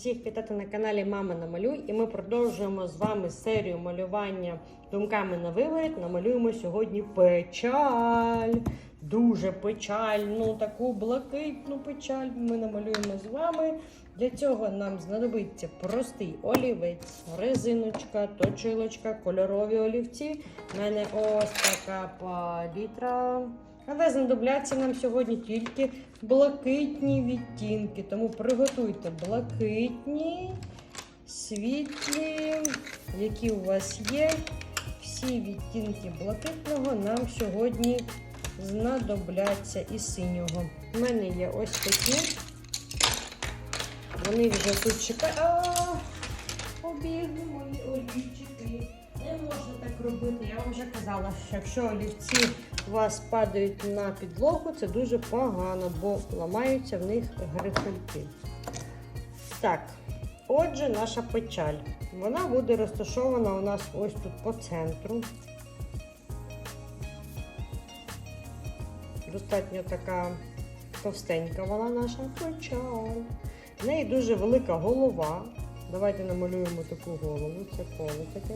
всіх вітати на каналі Мама Намалюй. І ми продовжуємо з вами серію малювання думками на виворіт. Намалюємо сьогодні печаль. Дуже печальну, таку блакитну печаль ми намалюємо з вами. Для цього нам знадобиться простий олівець, резиночка, точилочка, кольорові олівці. У мене ось така палітра. Але знадобляться нам сьогодні тільки блакитні відтінки. Тому приготуйте блакитні, світлі, які у вас є. Всі відтінки блакитного нам сьогодні знадобляться і синього. У мене є ось такі. Вони вже тут чекають. Побігли мої олівчики. Не можна так робити. Я вам вже казала, що якщо олівці вас падають на підлогу, це дуже погано, бо ламаються в них грифельки. Так, отже, наша печаль. Вона буде розташована у нас ось тут по центру. Достатньо така товстенька вона наша печаль. В неї дуже велика голова. Давайте намалюємо таку голову, це коло таке.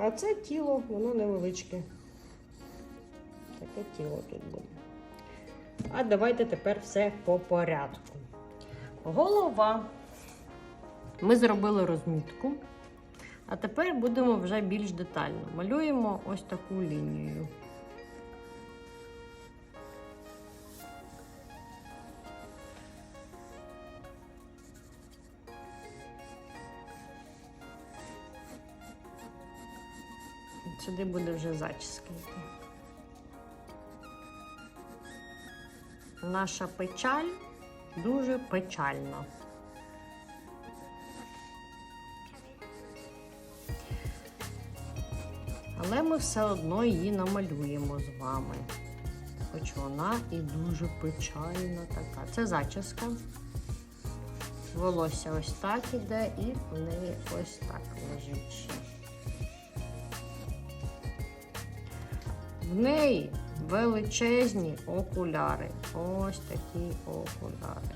А це тіло, воно невеличке. Таке тіло тут буде. А давайте тепер все по порядку. Голова. Ми зробили розмітку. А тепер будемо вже більш детально. Малюємо ось таку лінію. Сюди буде вже зачіска. Наша печаль дуже печальна. Але ми все одно її намалюємо з вами. Хоч вона і дуже печальна така. Це зачіска. Волосся ось так іде, і в неї ось так лежить. В неї величезні окуляри. Ось такі окуляри.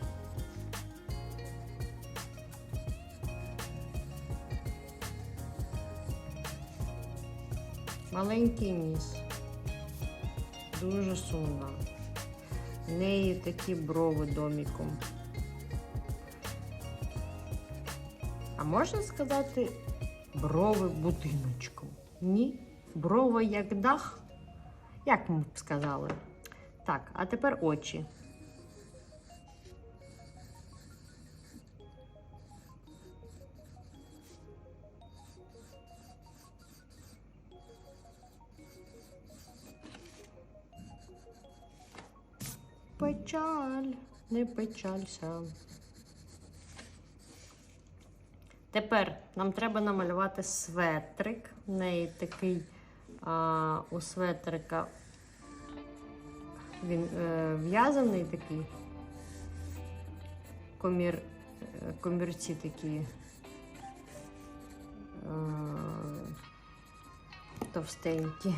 Маленький ніс. Дуже сумна. В неї такі брови доміком. А можна сказати брови будиночком? Ні? Брова як дах? Як ми б сказали? Так, а тепер очі. Печаль, не печалься. Тепер нам треба намалювати светрик. В неї такий а, у светрика він е, в'язаний такий. Комір, е, комірці такі е, товстенькі.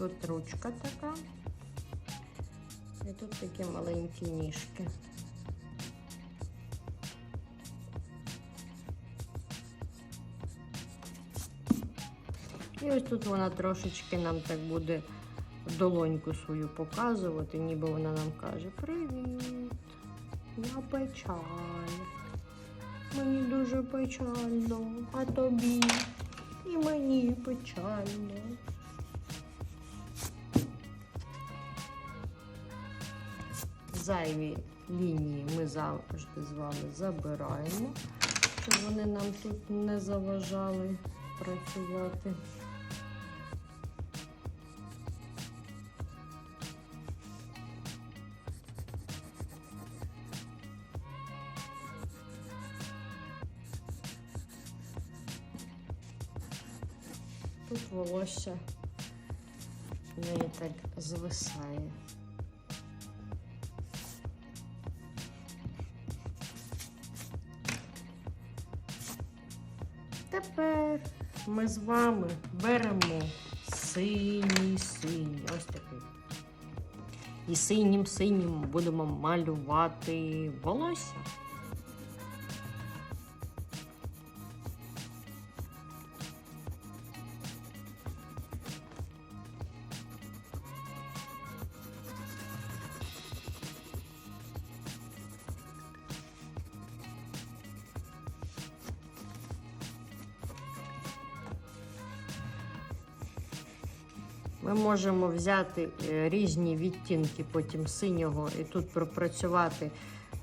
Тут ручка така. І тут такі маленькі ніжки. І ось тут вона трошечки нам так буде долоньку свою показувати, ніби вона нам каже: Привіт, я печаль. Мені дуже печально, а тобі і мені печально. зайві лінії ми завжди з вами забираємо, щоб вони нам тут не заважали працювати. Тут волосся не так звисає. Тепер ми з вами беремо синій синій. Ось такий. І синім синім будемо малювати волосся. Ми можемо взяти е, різні відтінки потім синього і тут пропрацювати,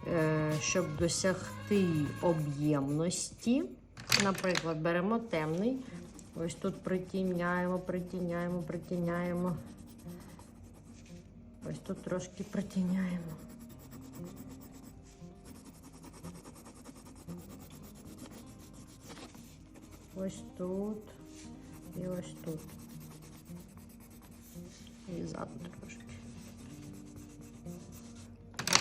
е, щоб досягти об'ємності. Наприклад, беремо темний. Ось тут притіняємо, притіняємо, притіняємо. Ось тут трошки притіняємо. Ось тут і ось тут. І ззаду трошки.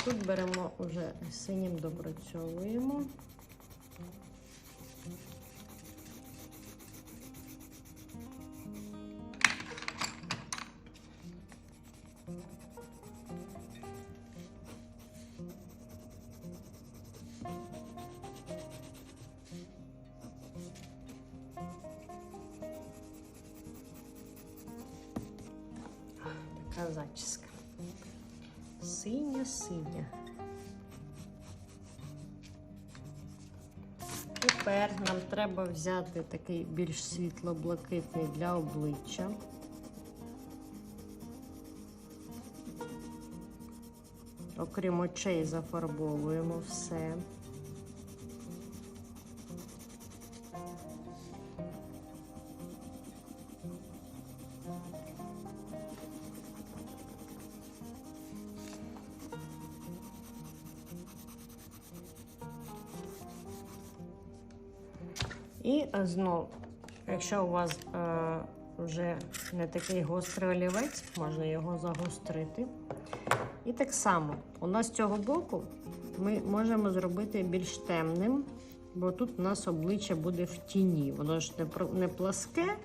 Тут беремо вже синім допрацьовуємо. Така зачіска. Синя, синя. Тепер нам треба взяти такий більш світло-блакитний для обличчя. Окрім очей зафарбовуємо все. І е, знов, якщо у вас е, вже не такий гострий олівець, можна його загострити. І так само, у нас з цього боку ми можемо зробити більш темним, бо тут у нас обличчя буде в тіні. Воно ж не, не пласке,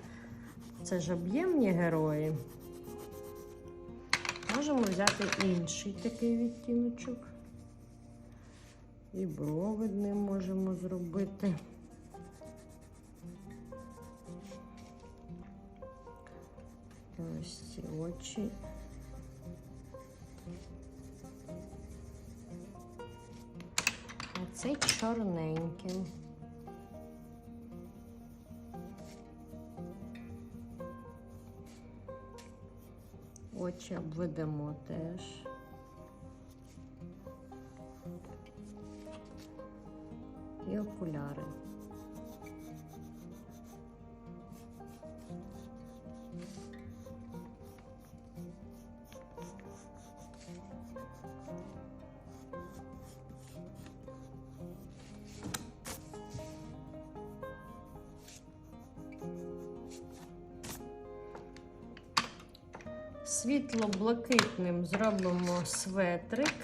це ж об'ємні герої. Можемо взяти інший такий відтіночок. І брови ним можемо зробити. Ось ці очі. А цей чорненьким. Очі обведемо теж. І окуляри. Світло-блакитним зробимо светрик.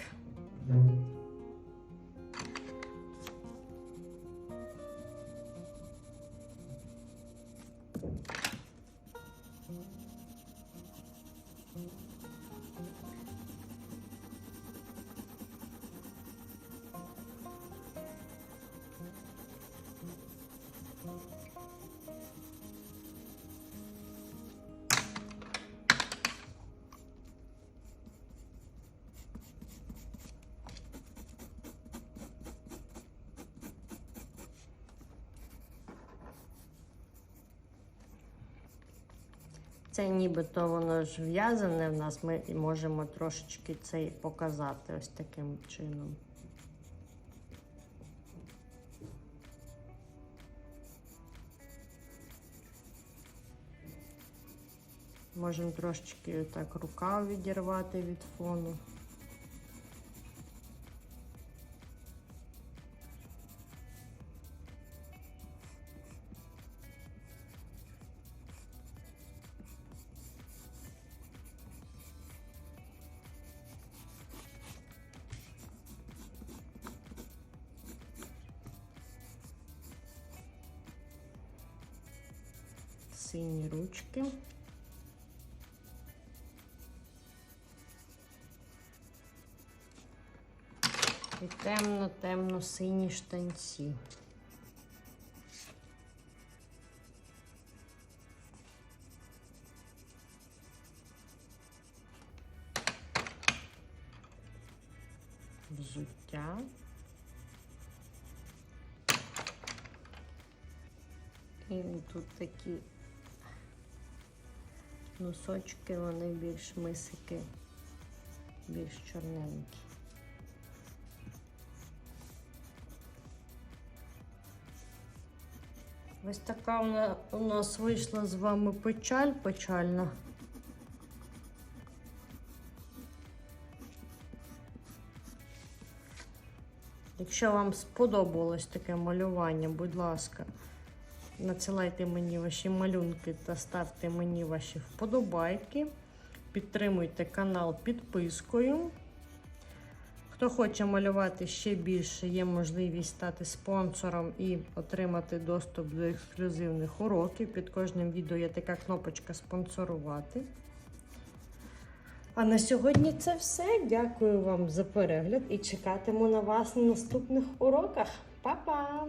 Це нібито воно ж в'язане в нас, ми можемо трошечки це показати ось таким чином. Можемо трошечки так рукав відірвати від фону. Сині ручки. І темно-темно сині штанці. Взуття. І тут такі носочки, вони більш мисики, більш чорненькі. Ось така у нас вийшла з вами печаль печальна. Якщо вам сподобалось таке малювання, будь ласка, надсилайте мені ваші малюнки та ставте мені ваші вподобайки. Підтримуйте канал підпискою. Хто хоче малювати ще більше, є можливість стати спонсором і отримати доступ до ексклюзивних уроків. Під кожним відео є така кнопочка спонсорувати. А на сьогодні це все. Дякую вам за перегляд і чекатиму на вас на наступних уроках. Па-па!